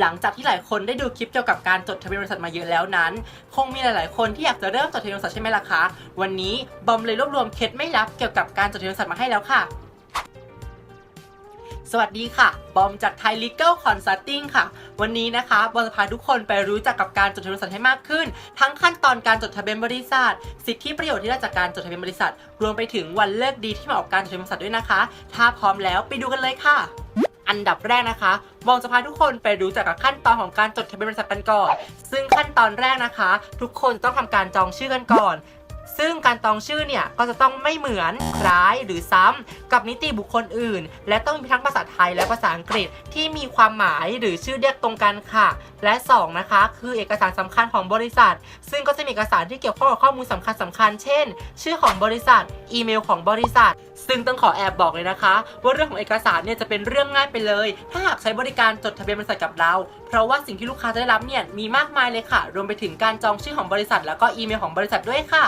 หลังจากที่หลายคนได้ดูคลิปเกี่ยวกับการจดทะเบียนบริษัทมาเยอะแล้วนั้น คงมีหลาย ๆ คนที่อยากจะเริ่มจดทะเบียนบริษัทใช่ไหมล่ะคะ วันนี้บอมเลยรวบรวมเคล็ดไม่ลับเกี่ยวกับการจดทะเบียนบริษัทมาให้แล้วค่ะ สวัสดีค่ะ บอมจากไทย Legal Consulting ค่ะ วันนี้นะคะบอมจะพาทุกคนไปรู้จักกับการจดทะเบียนบริษัทให้มากขึ้น ทั้งขั้นตอนการจดทะเบียนบริษัท สิทธิประโยชน์ที่ได้จากการจดทะเบียนบริษัท รวมไปถึงวันเลิกดีที่เหมาะกับการจดทะเบียนบริษัทด้วยนะคะ ถ้าพร้อมแล้วไปดูกันเลยค่ะ อันดับแรกนะคะ มองจะพาทุกคนไปรู้จักกับขั้นตอนของการจดทะเบียนบริษัทกันก่อน ซึ่งขั้นตอนแรกนะคะ ทุกคนต้องทำการจองชื่อกันก่อน ซึ่งการจองชื่อเนี่ยก็จะต้องไม่เหมือนคล้ายหรือซ้ำกับนิติบุคคลอื่น และต้องมีทั้งภาษาไทยและภาษาอังกฤษที่มีความหมายหรือชื่อเรียกตรงกันค่ะ และสองนะคะ คือเอกสารสำคัญของบริษัท ซึ่งก็จะมีเอกสารที่เกี่ยวข้องกับข้อมูลสำคัญสำคัญเช่น ชื่อของบริษัท อีเมลของบริษัท ซึ่งต้องขอแอบบอกเลยนะคะ ว่าเรื่องของเอกสารเนี่ยจะเป็นเรื่องง่ายไปเลย ถ้าหากใช้บริการจดทะเบียนบริษัทกับเรา เพราะว่าสิ่งที่ลูกค้าจะได้รับเนี่ยมีมากมายเลยค่ะ รวมไปถึงการจองชื่อของบริษัท แล้วก็อีเมลของบริษัทด้วยค่ะ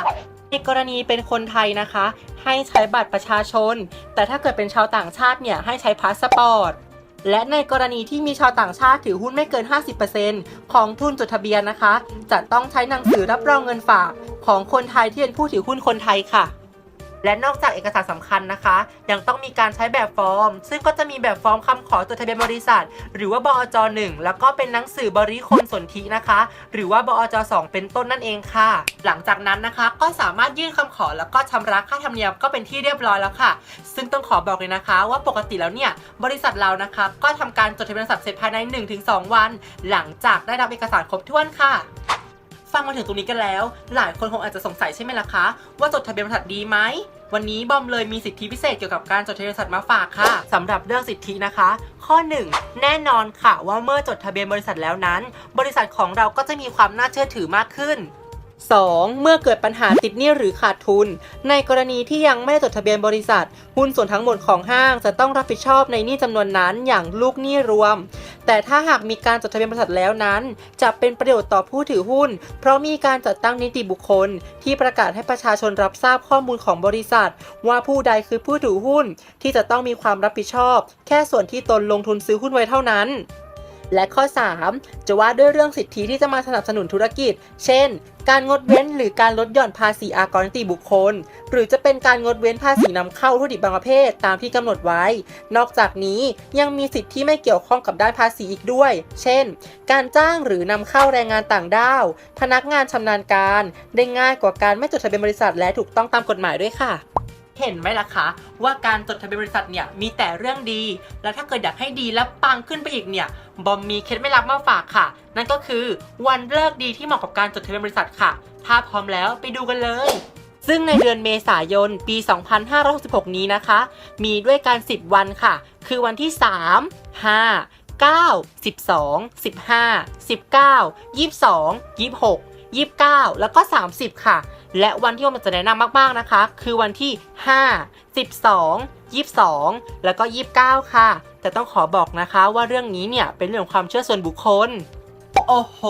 ในกรณีเป็นคนไทยนะคะ ให้ใช้บัตรประชาชน แต่ถ้าเกิดเป็นชาวต่างชาติเนี่ยให้ใช้พาสปอร์ตและในกรณีที่มีชาวต่างชาติถือหุ้นไม่เกิน 50%ของทุนจดทะเบียนนะคะ จะต้องใช้หนังสือรับรองเงินฝากของคนไทยที่เป็นผู้ถือหุ้นคนไทยค่ะ และนอกจากเอกสารสำคัญนะคะ ยังต้องมีการใช้แบบฟอร์ม ซึ่งก็จะมีแบบฟอร์มคำขอจดทะเบียนบริษัท หรือว่าบอจ1แล้วก็เป็นหนังสือบริคลสนธินะคะ หรือว่าบอจ2เป็นต้นนั่นเองค่ะ หลังจากนั้นนะคะ ก็สามารถยื่นคำขอแล้วก็ชำระค่าธรรมเนียมก็เป็นที่เรียบร้อยแล้วค่ะ ซึ่งต้องขอบอกเลยนะคะ ว่าปกติแล้วเนี่ยบริษัทเรานะคะ ก็ทำการจดทะเบียนบริษัทเสร็จภายใน 1-2 วัน หลังจากได้รับเอกสารครบถ้วนค่ะ ฟังมาถึงตรงนี้กันแล้ว หลายคนคงอาจจะสงสัยใช่ไหมล่ะคะ ว่าจดทะเบียนบริษัทดีไหมวันนี้บอมเลยมีสิทธิพิเศษเกี่ยวกับการจดทะเบียนบริษัทมาฝากค่ะสำหรับเรื่องสิทธินะคะ ข้อ 1 แน่นอนค่ะว่าเมื่อจดทะเบียนบริษัทแล้วนั้น บริษัทของเราก็จะมีความน่าเชื่อถือมากขึ้น 2. เมื่อเกิดปัญหาติดหนี้หรือขาดทุน ในกรณีที่ยังไม่ได้จดทะเบียนบริษัท หุ้นส่วนทั้งหมดของห้างจะต้องรับผิดชอบในหนี้จำนวนนั้นอย่างลูกหนี้รวม แต่ถ้าหากมีการจดทะเบียนบริษัทแล้วนั้น จะเป็นประโยชน์ต่อผู้ถือหุ้น เพราะมีการจัดตั้งนิติบุคคล ที่ประกาศให้ประชาชนรับทราบข้อมูลของบริษัท ว่าผู้ใดคือผู้ถือหุ้น ที่จะต้องมีความรับผิดชอบ แค่ส่วนที่ตนลงทุนซื้อหุ้นไว้เท่านั้น และข้อ 3 จะว่าด้วยเรื่องสิทธิที่จะมาสนับสนุนธุรกิจ เช่น การงดเว้นหรือการลดหย่อนภาษีอากรนิติบุคคล หรือจะเป็นการงดเว้นภาษีนำเข้าวัตถุดิบบางประเภทตามที่กำหนดไว้ นอกจากนี้ยังมีสิทธิที่ไม่เกี่ยวข้องกับด้านภาษีอีกด้วย เช่น การจ้างหรือนำเข้าแรงงานต่างด้าว พนักงานชำนาญการ ได้ง่ายกว่าการไม่จดทะเบียนบริษัทและถูกต้องตามกฎหมายด้วยค่ะ เห็นไหมล่ะคะว่าการจดทะเบียนบริษัทเนี่ยมีแต่เรื่องดี แล้วถ้าเกิดอยากให้ดีและปังขึ้นไปอีกเนี่ยบอมมีเคล็ดไม่ลับมาฝากค่ะ นั่นก็คือวันเลิกดีที่เหมาะกับการจดทะเบียนบริษัทค่ะ ถ้าพร้อมแล้วไปดูกันเลยซึ่งในเดือนเมษายน ปี 2566 นี้นะคะ มีด้วยการ 10 วันค่ะ คือวันที่ 3 5 9 12 15 19 22 26 29 แล้วก็ 30 ค่ะ และวันที่ผมจะแนะนำมากๆนะคะ คือวันที่ 5 12 22 แล้วก็ 29 ค่ะ แต่ต้องขอบอกนะคะว่าเรื่องนี้เนี่ยเป็นเรื่องความเชื่อส่วนบุคคลโอ้โห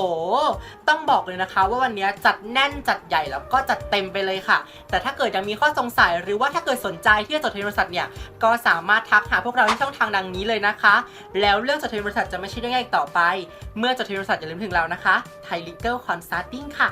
ต้องบอกเลยนะคะ ว่าวันนี้จัดแน่นจัดใหญ่แล้วก็จัดเต็มไปเลยค่ะ แต่ถ้าเกิดยังมีข้อสงสัยหรือว่าถ้าเกิดสนใจที่จะจดทะเบียนบริษัทเนี่ย ก็สามารถทักหาพวกเราที่ช่องทางดังนี้เลยนะคะ แล้วเรื่องจดทะเบียนบริษัทจะไม่ใช่เรื่องง่ายต่อไป เมื่อจดทะเบียนบริษัทอย่าลืมถึงเรานะคะ Thai Legal Consulting ค่ะ